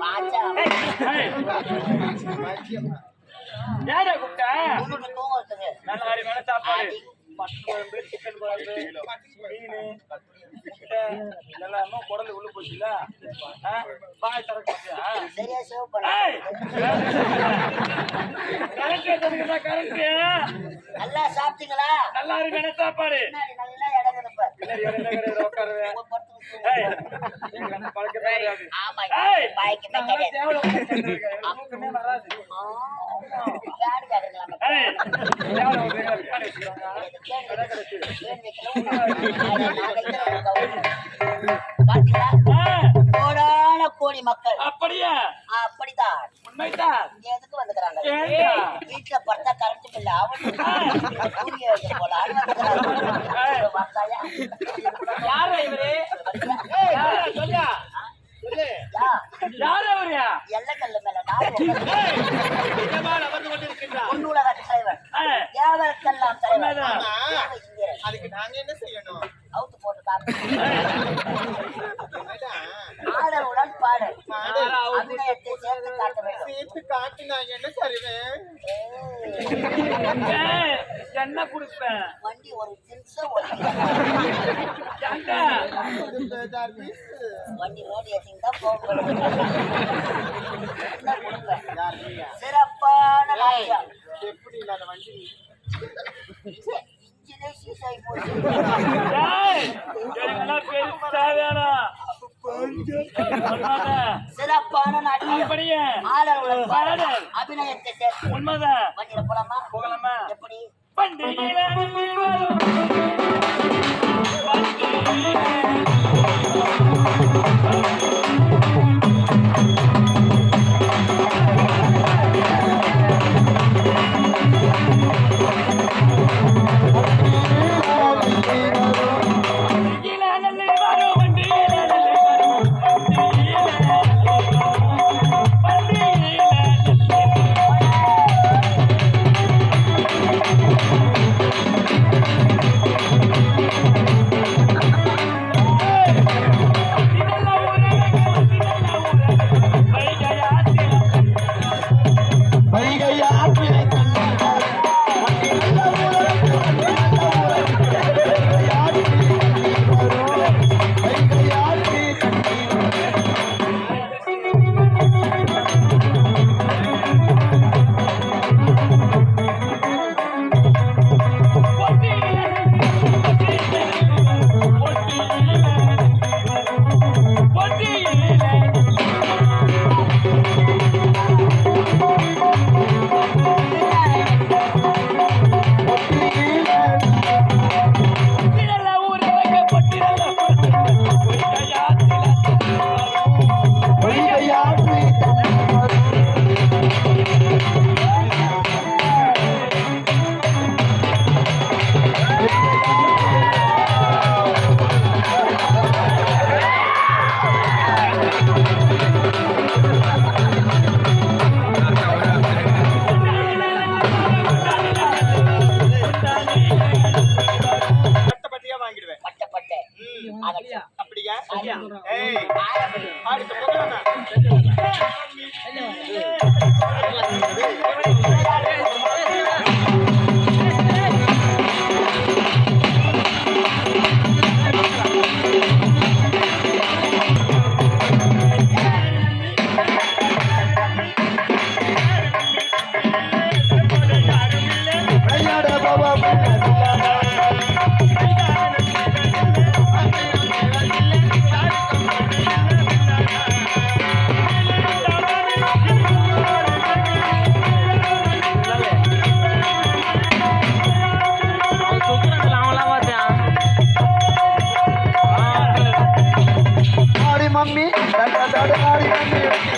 பாச்சா யாரா கூப்பிட்டா உன்னுக்கு தூங்குறதுக்கு. நல்ல அருமையான சாப்பாடு. பட்டு குழம்பு சிக்கன் குழம்பு மீன் முட்டை எல்லாமே குடல் உள்ள போச்சுல? பாய் ஏய்! கரெக்டா கரெக்டு. நல்லா சாப்பிட்டீங்களா நல்ல அருமையான சாப்பாடு கோடான கோடி மக்கள் அப்படியா? அப்படிதான். உண்மைதான். எதுக்கு வந்துக்கிறாங்க? வீட்டுல படுத்தா கரண்ட் பில். வைக்க போல அதுக்கு நாங்க என்ன செய்யணும்? அவுத்து போட்டு காட்டு ஆடலுடன் பாடு. பாடு. அபிநயத்தை சேர்த்து காட்ட வேண்டும். சேர்த்து காட்டு நான் என்ன தருவேன்? என்ன குடுப்பேன் வண்டி ஒரு நிமிஷம்? வண்டி ரோடு ஏற்றிங்க தான் போகணும் சிறப்பான பாடு. அபிநயத்தை சேர்த்து உண்மைதான் போகலாமா? எப்படி? Hello. Thank you.